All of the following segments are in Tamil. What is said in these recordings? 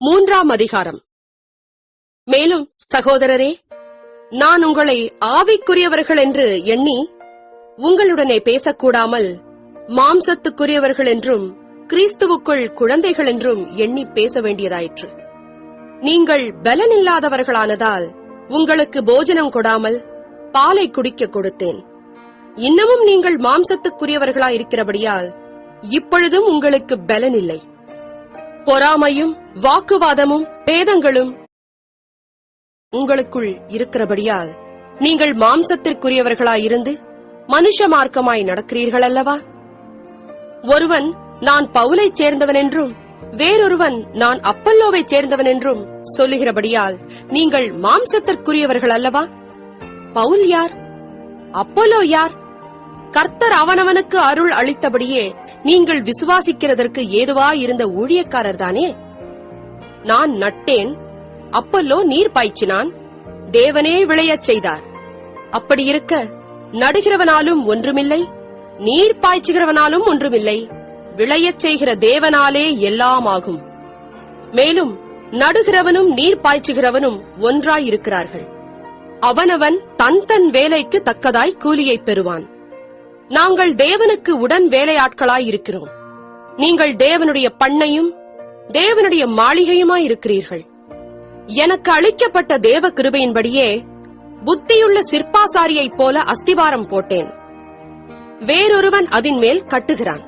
மூன்றாம் அதிகாரம். மேலும் சகோதரரே நான் உங்களை ஆவிக்குரியவர்கள் என்று எண்ணி உங்களுடனே பேசக்கூடாமல் மாம்சத்துக்குரியவர்கள் என்றும் கிறிஸ்துவுக்குள் குழந்தைகள் என்றும் எண்ணி பேச வேண்டியதாயிற்று. நீங்கள் பலனில்லாதவர்களானதால் உங்களுக்கு போஜனம் கொடாமல் பாலை குடிக்க கொடுத்தேன். இன்னமும் நீங்கள் மாம்சத்துக்குரியவர்களாயிருக்கிறபடியால் இப்பொழுதும் உங்களுக்கு பலன் இல்லை பொறாமையும் வாக்குவாதமும் பேதங்களும் உங்களுக்குள் இருக்கிறபடியால் நீங்கள் மாம்சத்திற்குரியவர்களாயிருந்து மனுஷ மார்க்கமாய் நடக்கிறீர்கள் அல்லவா? ஒருவன் நான் பவுலைச் சேர்ந்தவன் என்றும் வேறொருவன் நான் அப்பல்லோவைச் சேர்ந்தவன் என்றும் சொல்லுகிறபடியால் நீங்கள் மாம்சத்திற்குரியவர்கள் அல்லவா? பவுல் யார்? அப்பல்லோ யார்? கர்த்தர் அவனவனுக்கு அருள் அளித்தபடியே நீங்கள் விசுவாசிக்கிறதற்கு ஏதுவா இருந்த ஊழியக்காரர் தானே? நான் நட்டேன் அப்பல்லோ நீர் பாய்ச்சினான் தேவனே விளையச் செய்தார். அப்படி இருக்க நடுகிறவனாலும் ஒன்றுமில்லை நீர் பாய்ச்சுகிறவனாலும் ஒன்றுமில்லை விளையச் செய்கிற தேவனாலே எல்லாம் ஆகும். மேலும் நடுகிறவனும் நீர் பாய்ச்சுகிறவனும் ஒன்றாயிருக்கிறார்கள். அவனவன் தன் தன் வேலைக்கு தக்கதாய் கூலியைப் பெறுவான். நாங்கள் தேவனுக்கு உடன் வேலையாட்களாய் இருக்கிறோம் நீங்கள் தேவனுடைய பண்ணையும் தேவனுடைய மாளிகையுமாய் இருக்கிறீர்கள் எனக்கு அளிக்கப்பட்ட தேவ கிருபையின்படியே புத்தியுள்ள சிற்பாசாரியைப் போல அஸ்திவாரம் போட்டேன். வேறொருவன் அதின் மேல் கட்டுகிறான்.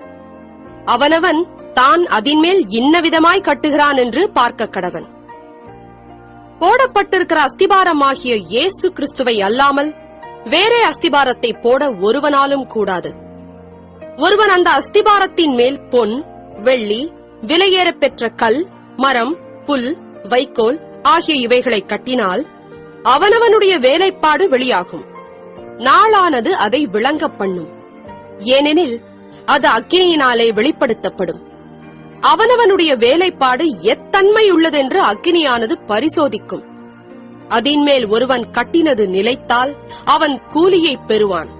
அவனவன் தான் அதின்மேல் இன்ன விதமாய் கட்டுகிறான் என்று பார்க்க கடவன். போடப்பட்டிருக்கிற அஸ்திபாரமாகிய இயேசு கிறிஸ்துவை அல்லாமல் வேறே அஸ்திபாரத்தை போட ஒருவனாலும் கூடாது. ஒருவன் அந்த அஸ்திபாரத்தின் மேல் பொன் வெள்ளி விலையேற பெற்ற கல் மரம் புல் வைக்கோல் ஆகிய இவைகளை கட்டினால் அவனவனுடைய வேலைப்பாடு வெளியாகும். நாளானது அதை விளங்கப் பண்ணும். ஏனெனில் அது அக்கினியினாலே வெளிப்படுத்தப்படும். அவனவனுடைய வேலைப்பாடு எத்தன்மை உள்ளதென்று அக்கினியானது பரிசோதிக்கும். அதின்மேல் ஒருவன் கட்டினது நிலைத்தால் அவன் கூலியை பெறுவான்.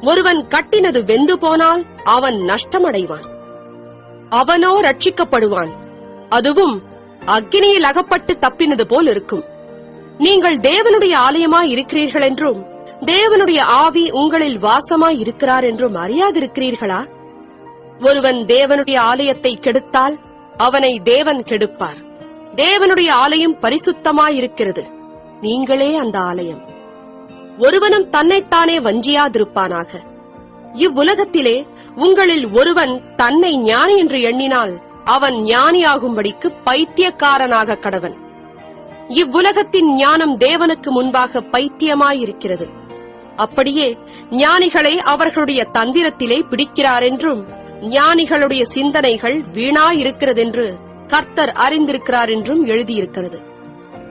ஒருவன் கட்டினது வெந்து போனால் அவன் நஷ்டமடைவான். அவனோ ரட்சிக்கப்படுவான் அதுவும் அக்னியில் அகப்பட்டு தப்பினது போல் இருக்கும். நீங்கள் தேவனுடைய ஆலயமாய் இருக்கிறீர்கள் என்றும் தேவனுடைய ஆவி உங்களில் வாசமாய் இருக்கிறார் என்றும் அறியாதிருக்கிறீர்களா? ஒருவன் தேவனுடைய ஆலயத்தை கெடுத்தால் அவனை தேவன் கெடுப்பார். தேவனுடைய ஆலயம் பரிசுத்தமாயிருக்கிறது நீங்களே அந்த ஆலயம். ஒருவனும் தன்னைத்தானே வஞ்சியாதிருப்பானாக. இவ்வுலகத்திலே உங்களில் ஒருவன் தன்னை ஞானி என்று எண்ணினால் அவன் ஞானியாகும்படிக்கு பைத்தியக்காரனாக கடவன். இவ்வுலகத்தின் ஞானம் தேவனுக்கு முன்பாக பைத்தியமாயிருக்கிறது. அப்படியே ஞானிகளை அவர்களுடைய தந்திரத்திலே பிடிக்கிறார் என்றும் ஞானிகளுடைய சிந்தனைகள் வீணாயிருக்கிறதென்று கர்த்தர் அறிந்திருக்கிறார் என்றும் எழுதியிருக்கிறது.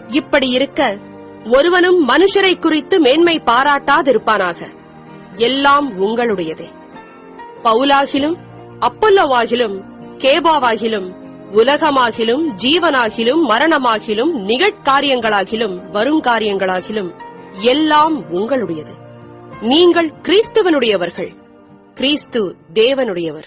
இப்படி இருக்க ஒருவனும் மனுஷரை குறித்து மேன்மை பாராட்டாதிருப்பானாக. எல்லாம் உங்களுடையதே. பவுலாகிலும் அப்பல்லோவாகிலும் கேபாவாகிலும் உலகமாகிலும் ஜீவனாகிலும் மரணமாகிலும் நிகழ்காரியங்களாகிலும் வருங்காரியங்களாகிலும் எல்லாம் உங்களுடையது. நீங்கள் கிறிஸ்துவனுடையவர்கள். கிறிஸ்து தேவனுடையவர்.